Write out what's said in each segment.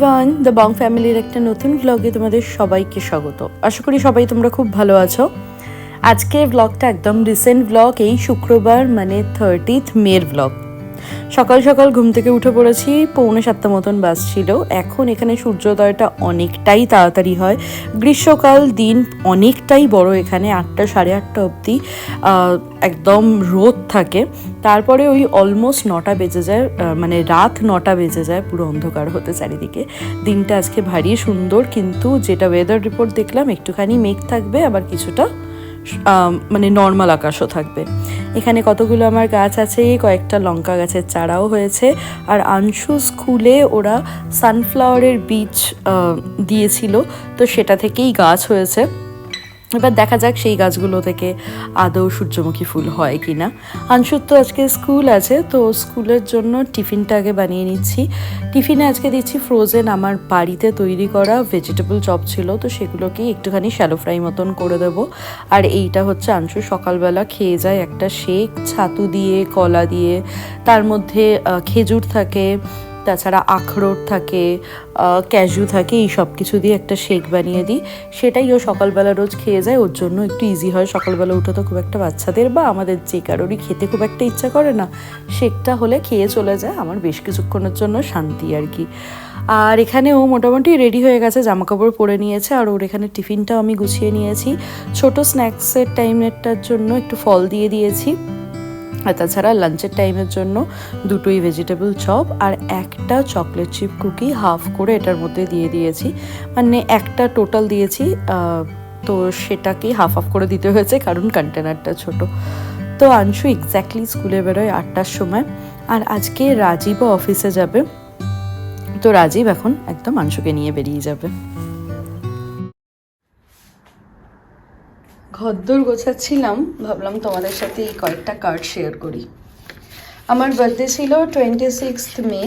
Everyone the Bong ফ্যামিলির একটা নতুন ব্লগে তোমাদের সবাইকে স্বাগত। আশা করি সবাই তোমরা খুব ভালো আছো। আজকে ব্লগটা একদম রিসেন্ট ব্লগ এই শুক্রবার মানে থার্টিথ মের ব্লগ সকাল সকাল ঘুম থেকে উঠে পড়েছি, পৌনে সাতটা মতন বাস ছিল এখন এখানে সূর্যোদয়টা অনেকটাই তাড়াতাড়ি হয়। গ্রীষ্মকাল দিন অনেকটাই বড় এখানে, আটটা, সাড়ে আটটা অবধি একদম রোদ থাকে। তারপরে ওই অলমোস্ট নটা বেজে যায় মানে রাত নটা বেজে যায়, পুরো অন্ধকার হতে চারিদিকে। দিনটা আজকে ভারী সুন্দর, কিন্তু যেটা ওয়েদার রিপোর্ট দেখলাম, একটুখানি মেঘ থাকবে, আবার কিছুটা মানে নর্মাল আকাশও থাকবে। এখানে কতগুলো আমার গাছ আছে? কয়েকটা লঙ্কা গাছের চারাও হয়েছে। আর আংশু স্কুলে ওরা সানফ্লাওয়ারের বীজ দিয়েছিল। তো সেটা থেকেই গাছ হয়েছে। এবার দেখা যাক সেই গাছগুলো থেকে আদৌ সূর্যমুখী ফুল হয় কি না আংশুর তো আজকে স্কুল আছে, তো স্কুলের জন্য টিফিনটা আগে বানিয়ে নিচ্ছি। টিফিনে আজকে দিচ্ছি ফ্রোজেন আমার বাড়িতে তৈরি করা ভেজিটেবল চপ ছিল, তো সেগুলোকেই একটুখানি শ্যালো ফ্রাই মতন করে দেব। আর এইটা হচ্ছে আংশু সকালবেলা খেয়ে যায় একটা শেক, ছাতু দিয়ে, কলা দিয়ে, তার মধ্যে খেজুর থাকে তাছাড়া আখরোট থাকে ক্যাজু থাকে, এই সব কিছু দিয়ে একটা শেক বানিয়ে দিই। সেটাই ও সকালবেলা রোজ খেয়ে যায়, ওর জন্য একটু ইজি হয়। সকালবেলা উঠে তো খুব একটা বাচ্চাদের বা আমাদের যে কারোরই খেতে খুব একটা ইচ্ছা করে না, শেকটা হলে খেয়ে চলে যায়। আমার বেশ কিছুক্ষণের জন্য শান্তি আর কি। আর এখানে ও মোটামুটি রেডি হয়ে গেছে জামা কাপড় পরে নিয়েছে, আর ওর এখানে টিফিনটাও আমি গুছিয়ে নিয়েছি। ছোট স্ন্যাক্সের টাইমেরটার জন্য একটু ফল দিয়ে দিয়েছি। আর তাছাড়া লাঞ্চের টাইমের জন্য দুটোই ভেজিটেবল চপ আর একটা চকলেট চিপ কুকি হাফ করে এটার মধ্যে দিয়ে দিয়েছি। মানে একটা টোটাল দিয়েছি তো সেটাকেই হাফ হাফ করে দিতে হয়েছে কারণ কন্টেনারটা ছোট। তো আংশু এক্স্যাক্টলি স্কুলে বেরোয় আটটার সময়। আর আজকে রাজীবও অফিসে যাবে। তো রাজীব এখন একদম আংশুকে নিয়ে বেরিয়ে যাবে। ঘরদোর গোছাচ্ছিলাম, ভাবলাম তোমাদের সাথে এই কয়েকটা কার্ড শেয়ার করি। আমার বার্থডে ছিল টোয়েন্টি সিক্সথ মে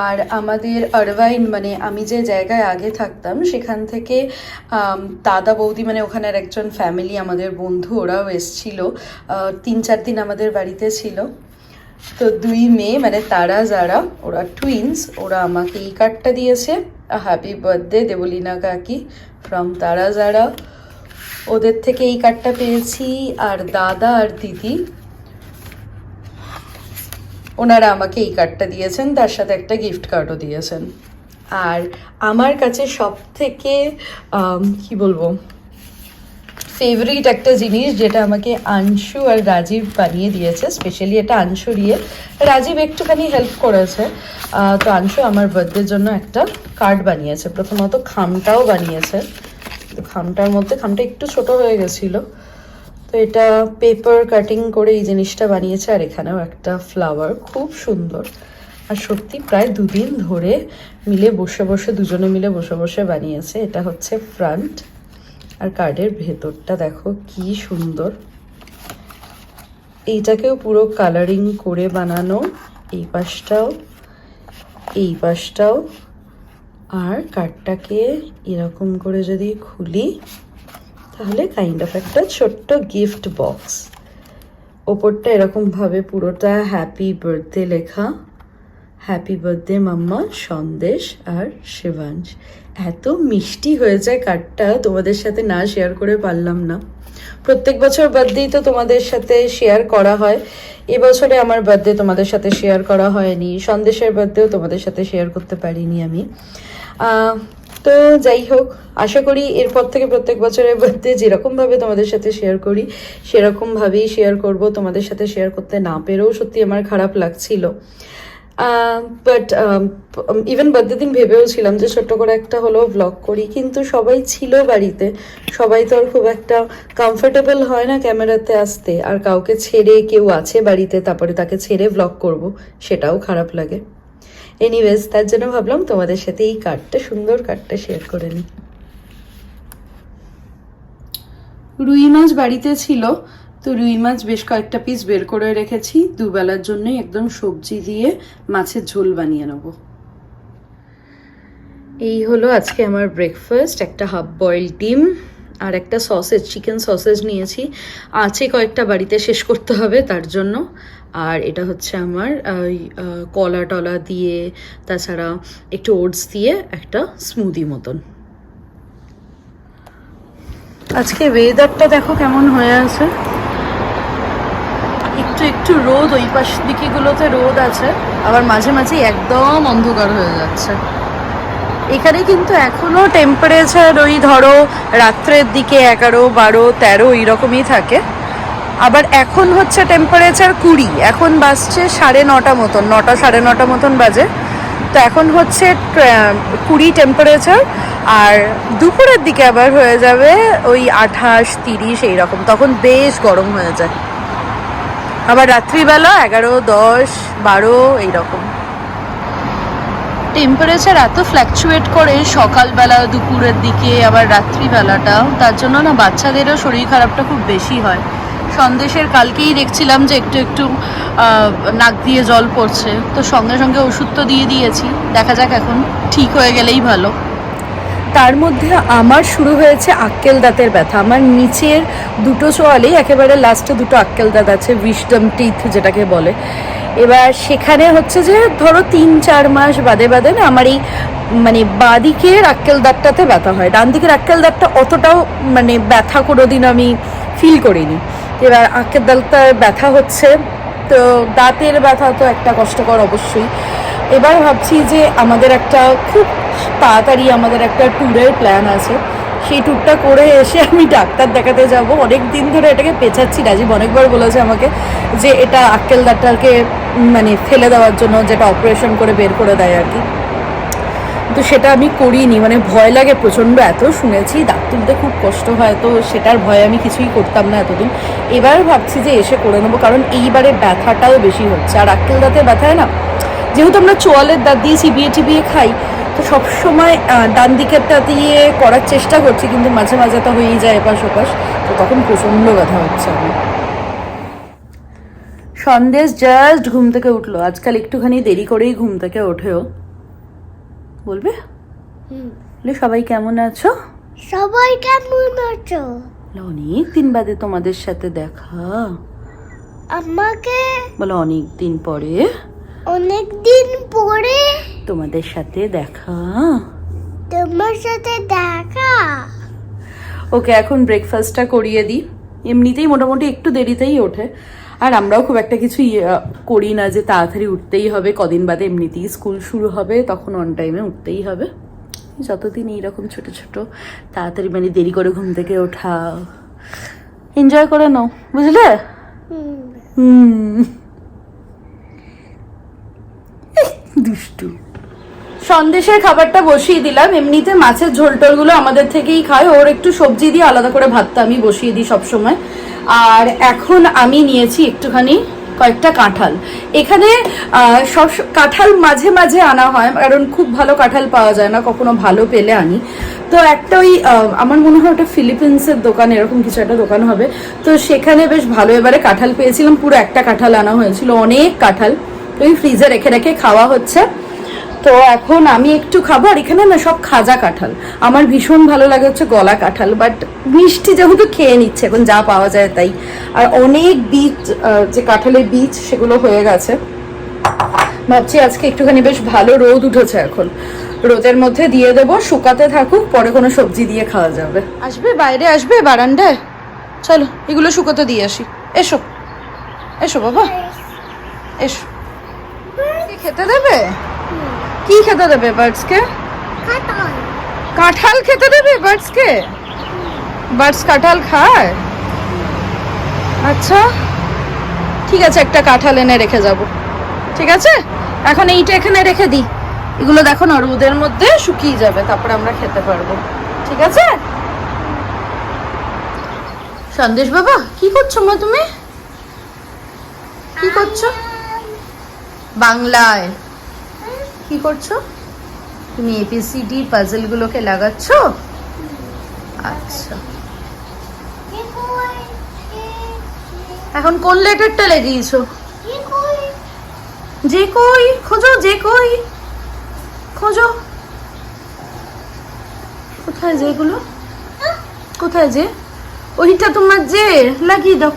আর আমাদের আরভাইন মানে আমি যে জায়গায় আগে থাকতাম, সেখান থেকে দাদা বৌদি মানে ওখানের একজন ফ্যামিলি আমাদের বন্ধু, ওরাও এসছিল। তিন চার দিন আমাদের বাড়িতে ছিল। তো দুই মেয়ে মানে তারা যারা, ওরা টুইন্স ওরা আমাকে এই কার্ডটা দিয়েছে। হ্যাপি বার্থডে দেবলীনা কাকি ফ্রম তারা যারা। ওদের থেকে এই কার্ডটা পেয়েছি, আর দাদা আর দিদি। ওনারা আমাকে এই কার্ডটা দিয়েছেন, তার সাথে একটা গিফট কার্ডও দিয়েছেন। আর আমার কাছে সব থেকে কি বলব ফেভারিট একটা জিনিস যেটা আমাকে আংশু আর রাজীব বানিয়ে দিয়েছে স্পেশালি এটা আংশু দিয়ে। রাজীব একটুখানি হেল্প করেছে। তো আংশু আমার বার্থডের জন্য একটা কার্ড বানিয়েছে। প্রথমত খামটাও বানিয়েছে। খামটার মধ্যে, খামটা একটু ছোট হয়ে গেছিল। তো এটা পেপার কাটিং করে এই জিনিসটা বানিয়েছে, আর এখানেও একটা ফ্লাওয়ার। খুব সুন্দর। আর সত্যি প্রায় দুদিন ধরে মিলে বসে বসে, দুজনে মিলে বসে বসে বানিয়েছে। এটা হচ্ছে ফ্রন্ট আর কার্ডের ভেতরটা। দেখো কি সুন্দর। এইটাকেও পুরো কালারিং করে বানানো। এই পাশটাও এই পাশটাও। আর কার্ডটাকে এরকম করে যদি খুলি, তাহলে কাইন্ড অফ একটা ছোট্ট গিফট বক্স ওপরটা এরকমভাবে পুরোটা হ্যাপি বার্থডে লেখা। হ্যাপি বার্থডে মাম্মা, সন্দেশ আর শিবাঞ্জ এত মিষ্টি হয়ে যায় কার্ডটা, তোমাদের সাথে না শেয়ার করে পারলাম না। প্রত্যেক বছর বার্থডেই তো তোমাদের সাথে শেয়ার করা হয়। এবছরে আমার বার্থডে তোমাদের সাথে শেয়ার করা হয়নি। সন্দেশের বার্থডেও তোমাদের সাথে শেয়ার করতে পারিনি আমি। তো যাই হোক, আশা করি এরপর থেকে প্রত্যেক বছরের মধ্যে যেরকমভাবে তোমাদের সাথে শেয়ার করি, সেরকমভাবেই শেয়ার করব। তোমাদের সাথে শেয়ার করতে না পেরেও সত্যি আমার খারাপ লাগছিল। বাট ইভেন বার্থডে দিন ভেবেও ছিলাম যে ছোট্ট করে একটা হলো ব্লগ করি, কিন্তু সবাই ছিল বাড়িতে। সবাই তো আর খুব একটা কমফোর্টেবল হয় না ক্যামেরাতে আসতে। আর কাউকে ছেড়ে কেউ আছে বাড়িতে, তারপরে তাকে ছেড়ে ব্লগ করব, সেটাও খারাপ লাগে। এনিওয়েজ তার জন্য ভাবলাম তোমাদের সাথে এই কার্ডটা সুন্দর কার্ডটা শেয়ার করে নিই। রুই মাছ বাড়িতে ছিল তো রুই মাছ বেশ কয়েকটা পিস বের করে রেখেছি। দুবেলার জন্যই একদম সবজি দিয়ে মাছের ঝোল বানিয়ে নেব। এই হলো আজকে আমার ব্রেকফাস্ট একটা হাফ বয়েল ডিম আর একটা সসেজ চিকেন সসেজ নিয়েছি। আছে কয়েকটা বাড়িতে শেষ করতে হবে তার জন্য। আর এটা হচ্ছে আমার কলা টলা দিয়ে, তাছাড়া একটু ওটস দিয়ে একটা স্মুদি মতন। আজকে ওয়েদারটা দেখো কেমন হয়ে আছে। একটু একটু রোদ, ওই পাশ দিকেগুলোতে রোদ আছে, আবার মাঝে মাঝে একদম অন্ধকার হয়ে যাচ্ছে। এখানে কিন্তু এখনও টেম্পারেচার ওই ধরো রাত্রের দিকে এগারো, বারো, তেরো এইরকমই থাকে। আবার এখন হচ্ছে টেম্পারেচার কুড়ি, এখন বাজছে সাড়ে নটা মতন, নটা সাড়ে নটা মতন বাজে। তো এখন হচ্ছে কুড়ি টেম্পারেচার আর দুপুরের দিকে আবার হয়ে যাবে ওই আঠাশ, তিরিশ এইরকম, তখন বেশ গরম হয়ে যায়। আবার রাত্রিবেলা এগারো, দশ, বারো এইরকম। টেম্পারেচার এত ফ্ল্যাকচুয়েট করে সকালবেলা, দুপুরের দিকে, আবার রাত্রিবেলাটা তার জন্য না বাচ্চাদেরও শরীর খারাপটা খুব বেশি হয়। সন্দেশের কালকেই দেখছিলাম যে একটু একটু নাক দিয়ে জল পড়ছে। তো সঙ্গে সঙ্গে ওষুধ তো দিয়ে দিয়েছি। দেখা যাক এখন ঠিক হয়ে গেলেই ভালো। তার মধ্যে আমার শুরু হয়েছে আক্কেল দাঁতের ব্যথা। আমার নিচের দুটো চোয়ালে একেবারে লাস্টে দুটো আক্কেল দাঁত আছে উইশডম টিথ যেটাকে বলে। এবার সেখানে হচ্ছে যে, ধরো তিন, চার মাস বাদে বাদে না আমার এই মানে বাঁদিকের আক্কেল দাঁতটাতে ব্যথা হয়। ডান দিকের আক্কেল দাঁতটা অতটাও মানে ব্যথা কোনোদিন আমি ফিল করিনি। এবার আক্কেল দাঁতটার ব্যথা হচ্ছে। তো দাঁতের ব্যথা তো একটা কষ্টকর অবশ্যই। এবার ভাবছি যে আমাদের একটা খুব তাড়াতাড়ি আমাদের একটা ট্যুরের প্ল্যান আছে। সেই ট্যুরটা করে এসে আমি ডাক্তার দেখাতে যাব। অনেক দিন ধরে এটাকে পেঁচাচ্ছি রাজীব অনেকবার বলেছে আমাকে যে এটা আক্কেল দাঁতটাকে মানে ফেলে দেওয়ার জন্য যেটা অপারেশন করে বের করে দেয় আর কি। তো সেটা আমি করিনি মানে ভয় লাগে প্রচণ্ড এত, শুনেছি দাঁত তুলতে খুব কষ্ট হয়, তো সেটার ভয়ে আমি কিছুই করতাম না এতদিন। এবার ভাবছি যে এসে করে নেব, কারণ এইবারে ব্যথাটাও বেশি হচ্ছে। আর আক্কেল দাঁতে ব্যথায় না? যেহেতু আমরা চোয়ালের দাঁত দিয়ে চিবিয়ে চিবিয়ে খাই, তো সবসময় ডান দিকেরটা দিয়ে করার চেষ্টা করছি, কিন্তু মাঝে মাঝে তো হয়েই যায় এপাশ ওপাশ, তো তখন প্রচণ্ড ব্যথা হচ্ছে আমার। সন্দেশ জাস্ট ঘুম থেকে উঠল। আজকাল একটুখানি দেরি করেই ঘুম থেকে ওঠেও। বলবে? সবাই কেমন আছো? সবাই কেমন আছো? অনেক দিন বাদে তোমাদের সাথে দেখা। আমাকে বলে অনেক দিন পরে। অনেক দিন পরে তোমাদের সাথে দেখা। তোমার সাথে দেখা? ওকে এখন ব্রেকফাস্টটা করিয়ে দিই। এমনিতেই মোটামুটি একটু দেরিতেই ওঠে। আর আমরাও খুব একটা কিছু ইয়ে, করি না যে তাড়াতাড়ি উঠতেই হবে কদিন বাদে এমনিতেই স্কুল শুরু হবে তখন অন টাইমে উঠতেই হবে। যতদিন এইরকম ছোট ছোট তাড়াতাড়ি মানে দেরি করে ঘুম থেকে ওঠা। এনজয় করে নাও বুঝলে? দুষ্টু। সন্দেশের খাবারটা বসিয়ে দিলাম এমনিতে মাছের ঝোল টোলগুলো আমাদের থেকেই খায় ওর একটু সবজি দিয়ে আলাদা করে ভাতটা আমি বসিয়ে দিই সবসময়। আর এখন আমি নিয়েছি একটুখানি কয়েকটা কাঁঠাল। এখানে সব কাঁঠাল মাঝে মাঝে আনা হয়, কারণ খুব ভালো কাঁঠাল পাওয়া যায় না, কখনো ভালো পেলে আনি। তো একটা ওই আমার মনে হয় ওটা ফিলিপিন্সের দোকান, এরকম কিছু একটা দোকান হবে। তো সেখানে বেশ ভালো এবারে কাঁঠাল পেয়েছিলাম, পুরো একটা কাঁঠাল আনা হয়েছিল, অনেক কাঁঠাল। ওই ফ্রিজে রেখে রেখে খাওয়া হচ্ছে। তো এখন আমি একটু খাব, আর এখানে না সব খাজা কাঁঠাল। আমার ভীষণ ভালো লাগে হচ্ছে গলা কাঁঠাল বাট মিষ্টি যেহেতু খেয়ে নিচ্ছে, এখন যা পাওয়া যায় তাই। আর অনেক বীজ যে কাঁঠালের বীজ, সেগুলো হয়ে গেছে। ভাবছি আজকে একটুখানি বেশ ভালো রোদ উঠেছে এখন। রোদের মধ্যে দিয়ে দেবো, শুকাতে থাকুক, পরে কোনো সবজি দিয়ে খাওয়া যাবে। আসবে, বাইরে আসবে, বারান্দায়। চলো, এগুলো শুকোতে দিয়ে আসি। এসো। এসো বাবা। এসো। খেতে দেবে? কি খেতে দেবে বার্ডসকে? কাঁঠাল। খেতে দেবে বার্ডসকে? বার্ডস কাঁঠাল খায়? আচ্ছা ঠিক আছে একটা কাঁঠাল এনে রেখে যাব। ঠিক আছে? এখন এইটা এখানে রেখে দিই। এগুলো দেখো না রোদের মধ্যে শুকিয়ে যাবে তারপরে আমরা খেতে পারব। ঠিক আছে? সন্দেশ বাবা কি করছ মা তুমি? কি করছ? বাংলায়। কি করছ? তুমি এপিসিডি পাজলগুলোকে লাগাচ্ছ? আচ্ছা। এখন কোন লেটারটা লেগিয়েছো? যে কই, খোঁজো, যে কই। খোঁজো। কোথায় যেগুলো কোথায় যে? ওইটা তোমার যে, লাগিয়ে দাও।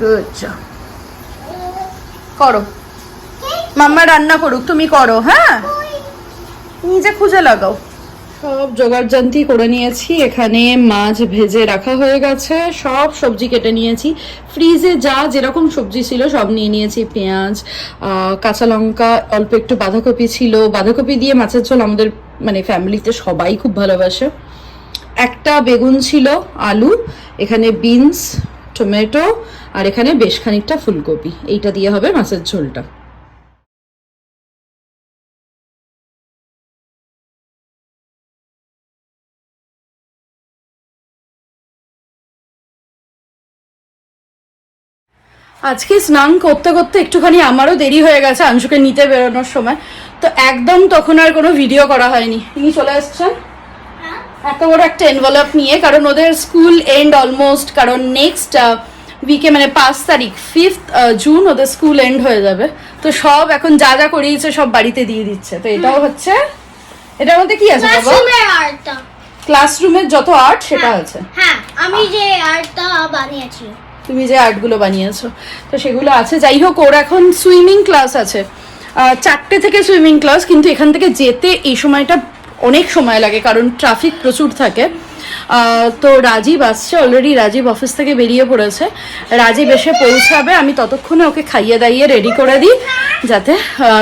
গুড করো। মাম্মা রান্না করুক, তুমি করো হ্যাঁ? নিজে খুঁজে লাগাও। সব জোগাড় জান্তি করে নিয়েছি, এখানে মাছ ভেজে রাখা হয়ে গেছে, সব সবজি কেটে নিয়েছি। ফ্রিজে যা যেরকম সবজি ছিল সব নিয়ে নিয়েছি, পেঁয়াজ কাঁচা লঙ্কা, অল্প একটু বাঁধাকপি ছিল। বাঁধাকপি দিয়ে মাছের ঝোল আমাদের মানে ফ্যামিলিতে সবাই খুব ভালোবাসে। একটা বেগুন ছিল, আলু, এখানে বিনস টমেটো, আর এখানে বেশ খানিকটা ফুলকপি। এইটা দিয়ে হবে মাছের ঝোলটা। আজকে স্নান করতে করতে একটুখানি আমারও দেরি হয়ে গেছে আংশুকে নিতে বেরোনোর সময়। তো একদম তখন আর কোনো ভিডিও করা হয়নি। তিনি চলে এসছেন এত বড় একটা এনভেলপ নিয়ে কারণ ওদের স্কুল এন্ড অলমোস্ট কারণ নেক্সট উইকে মানে পাঁচ তারিখ ফিফথ জুন ওদের স্কুল এন্ড হয়ে যাবে। তো সব এখন যা যা করিয়েছে সব বাড়িতে দিয়ে দিচ্ছে। তো এটাও হচ্ছে এটার মধ্যে কি আছে বাবা? ক্লাসরুমের যত আর্ট সেটা আছে। হ্যাঁ আমি যে আর্টটা বানিয়েছি। তুমি যে আর্টগুলো বানিয়েছো তো সেগুলো আছে। যাই হোক ওর এখন সুইমিং ক্লাস আছে। চারটে থেকে সুইমিং ক্লাস কিন্তু এখান থেকে যেতে এই সময়টা অনেক সময় লাগে, কারণ ট্রাফিক প্রচুর থাকে। তো রাজীব আসছে অলরেডি রাজীব অফিস থেকে বেরিয়ে পড়েছে। রাজীব এসে পৌঁছাবে, আমি ততক্ষণে ওকে খাইয়ে দাইয়ে রেডি করে দিই, যাতে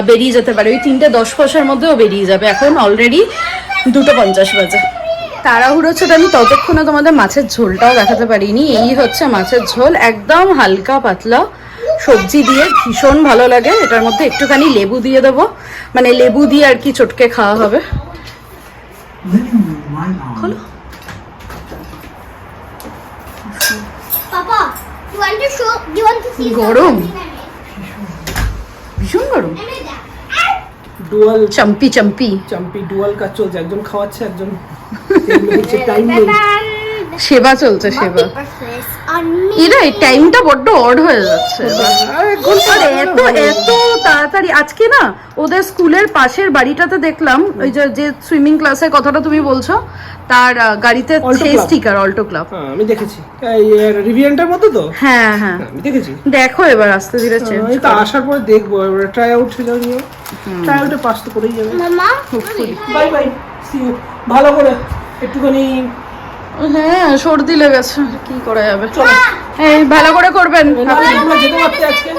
বেরিয়ে যেতে পারে। ওই তিনটে দশ পয়সার মধ্যে ও বেরিয়ে যাবে। এখন অলরেডি দুটো পঞ্চাশ বাজে। তাড়াহুড়ো ছোট আমি ততক্ষণে তোমাদের মাছের ঝোলটাও দেখাতে পারিনি। এই হচ্ছে মাছের ঝোল, একদম হালকা পাতলা। সবজি দিয়ে ভীষণ ভালো লাগে। এটার মধ্যে একটুখানি লেবু দিয়ে দেবো। মানে লেবু দিয়ে আর কি চটকে খাওয়া হবে। খোলো পাপা you want to show you want to see গরম। ভীষণ গরম. ডুয়াল চাম্পি চাম্পি। চাম্পি ডুয়াল কাজ চলছে একজন খাওয়াচ্ছে একজন। সেবা চলছে সেবা. এরা এই টাইমটা বড্ড অড হয়ে যাচ্ছে। আর এত এত তাড়াতাড়ি আজকে না ওদের স্কুলের পাশের বাড়িটাতে দেখলাম ওই যে যে সুইমিং ক্লাসের কথাটা তুমি বলছো তার গাড়িতে সেই স্টিকার অল্টো ক্লাব হ্যাঁ আমি দেখেছি। রিভিয়ানটার মতো তো? হ্যাঁ হ্যাঁ। হ্যাঁ, আমি দেখেছি। দেখো এবার আস্তে ধীরে চেঞ্জ তো আসার পরে দেখব এবারে ট্রাই আউট ট্রাই আউটে পাস তো করেই যাবে। Mama, bye bye see you ভালো করে একটুখানি হ্যাঁ সর্দি লেগেছে। কি করা যাবে? হ্যাঁ এই ভালো করে করবেন। আজকে?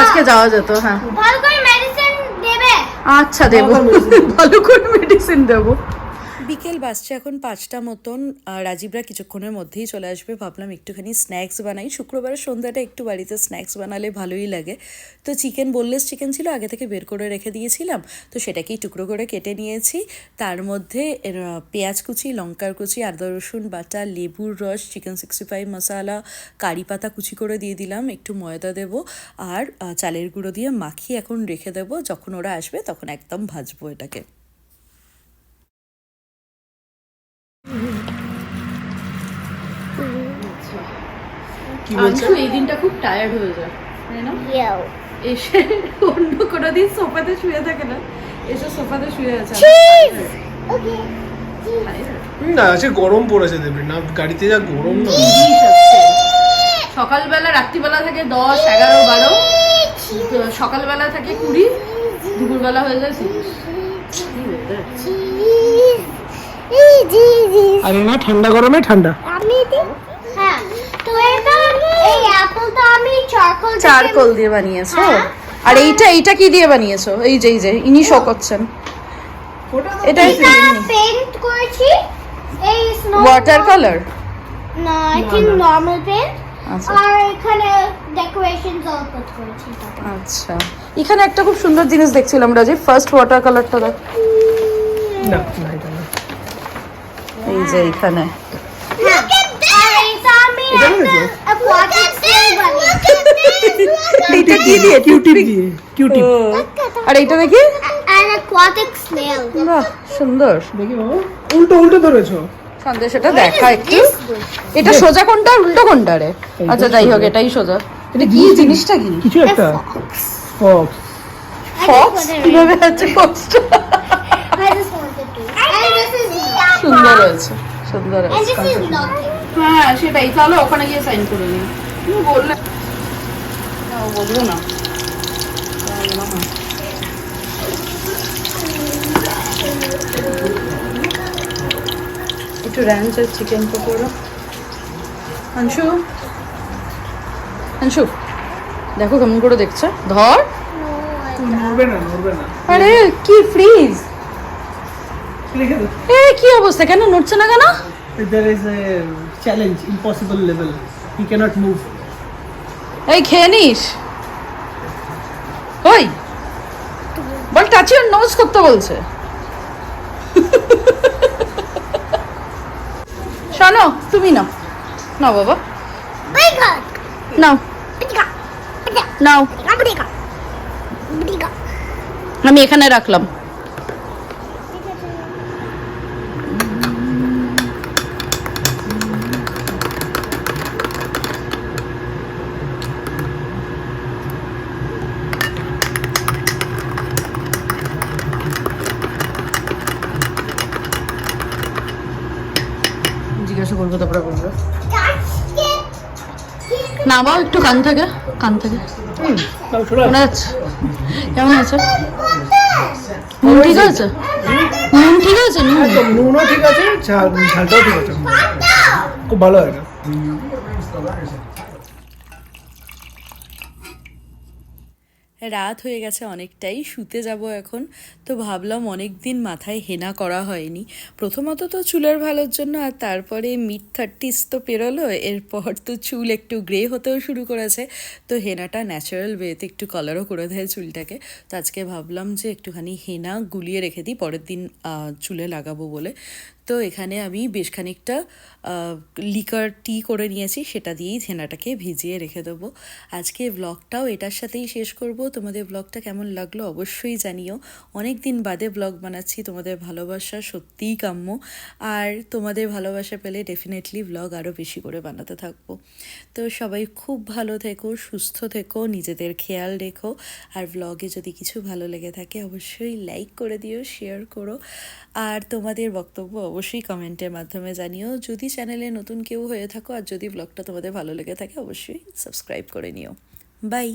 আজকে যাওয়া যেত হ্যাঁ। ভালো করে মেডিসিন দেবে। আচ্ছা দেবো। ভালো করে মেডিসিন দেবো। বিকেল বাজছে এখন পাঁচটা মতন রাজীবরা কিছুক্ষণের মধ্যেই চলে আসবে। ভাবলাম একটুখানি স্ন্যাক্স বানাই। শুক্রবারের সন্ধ্যাটা একটু বাড়িতে স্ন্যাক্স বানালে ভালোই লাগে। তো চিকেন বললেস চিকেন ছিল, আগে থেকে বের করে রেখে দিয়েছিলাম। তো সেটাকেই টুকরো করে কেটে নিয়েছি। তার মধ্যে পেঁয়াজ কুচি, লঙ্কার কুচি, আদা, রসুন, বাটা, লেবুর রস চিকেন সিক্সটি ফাইভ মশলা কারি পাতা কুচি করে দিয়ে দিলাম। একটু ময়দা দেব। আর চালের গুঁড়ো দিয়ে মাখিয়ে এখন রেখে দেবো। যখন ওরা আসবে তখন একদম ভাজবো এটাকে। কি বলছে? এই দিনটা খুব টায়ার্ড হয়ে যায় তাই না? এসে অন্য কোনো দিন সোফাতে শুয়ে থাকে না এসে সোফাতে শুয়ে আছে না আজকে গরম পড়েছে দেবে না গাড়িতে যা গরম না। সকালবেলা রাত্রিবেলা থাকে দশ এগারো বারো। সকালবেলা থাকে কুড়ি দুপুরবেলা হয়ে যায় আরে না ঠান্ডা গরমে ঠান্ডা। আমি হ্যাঁ তো এটা চারকোল চারকোল দিয়ে বানিয়েছো। হ্যাঁ। আর এইটা এইটা কি দিয়ে বানিয়েছো? এই যে এই যে ইনি শো করছেন। এটাই এটা পেইন্ট করেছি। এই স্নো ওয়াটার কালার না আই থিংক নরমাল পেইন্ট আচ্ছা। আর এখানে ডেকোরেশনস অল পুট করেছি। আচ্ছা। এখানে একটা খুব সুন্দর জিনিস দেখছিলাম রাজীব ফার্স্ট ওয়াটার কালারটা দেখ। না না এটা না। এই যে এখানে। এটা আমি এটা কি দিয়ে কিউটিপ দিয়ে কিউটিপ আর এইটা দেখি? An aquatic snail. বাহ সুন্দর। দেখি বাবু। উল্টো উল্টো ধরেছো। সন্দেশ এটা দেখা একটু। এটা সোজা কোনটা উল্টো কোনটা রে আচ্ছা যাই হোক এটাই সোজা। এটা কি জিনিসটা কি? কিছু একটা। ফক্স ফক্স কীভাবে আছে ফক্সটা সুন্দর হয়েছে সুন্দর And হ্যাঁ সেটাই। তাহলে ওখানে গিয়ে সাইন করে নিও তুমি বললে না, ও বলল না। একটু র্যাঞ্চ আর চিকেন পকোড়া। অংশু অংশু দেখো কেমন করে দেখছে। ধর। না আরে কি ফ্রিজ এ কি অবস্থা? কেন নড়ছে না কেন? There is a challenge impossible level he cannot move এই খেয়ে নিস ওই বল টাচ ইউর নোজ করতে বলছে শোনো তুমি নাও নাও বাবা. নাও. নাও. আমি এখানে রাখলাম না বাবা একটু কান থেকে কান থেকে। তাও ছোড়া মনে আছে? কেমন আছে? নুন ঠিক আছে? নুন ঠিক আছে নুন? নুনও ঠিক আছে ঝাল ঝালটাও ঠিক আছে। খুব ভালো হয় রাত হয়ে গেছে অনেকটাই, শুতে যাব এখন। তো ভাবলাম অনেক দিন মাথায় হেনা করা হয়নি। প্রথমত তো চুলের ভালোর জন্য আর তারপরে মিড থার্টিস তো পেরোলো, এরপর তো চুল একটু গ্রে হতেও শুরু করেছে। তো হেনাটা ন্যাচারাল ওয়েতে একটু কালারও করে দেয় চুলটাকে। তো আজকে ভাবলাম যে একটুখানি হেনা গুলিয়ে রেখে দিই, পরের দিন চুলে লাগাবো বলে। তো এখানে আমি বেশ খানিকটা লিকার টি করে নিয়েছি, সেটা দিয়েই হেনাটাকে ভিজিয়ে রেখে দেবো। আজকে ব্লগটাও এটার সাথেই শেষ করব। তোমাদের ব্লগটা কেমন লাগল অবশ্যই জানিও। অনেক দিন বাদে ব্লগ বানাচ্ছি, তোমাদের ভালোবাসা সত্যিই কাম্য। আর তোমাদের ভালোবাসা পেলে ডেফিনেটলি ব্লগ আরও বেশি করে বানাতে থাকব। তো সবাই খুব ভালো থেকো, সুস্থ থেকো, নিজেদের খেয়াল রেখো। আর ব্লগে যদি কিছু ভালো লেগে থাকে, অবশ্যই লাইক করে দিও শেয়ার করো। আর তোমাদের বক্তব্য অবশ্যই কমেন্টের মাধ্যমে জানিও। যদি চ্যানেলে নতুন কেউ হয়ে থাকো আর যদি ব্লগটা তোমাদের ভালো লেগে থাকে, অবশ্যই সাবস্ক্রাইব করে নিও। বাই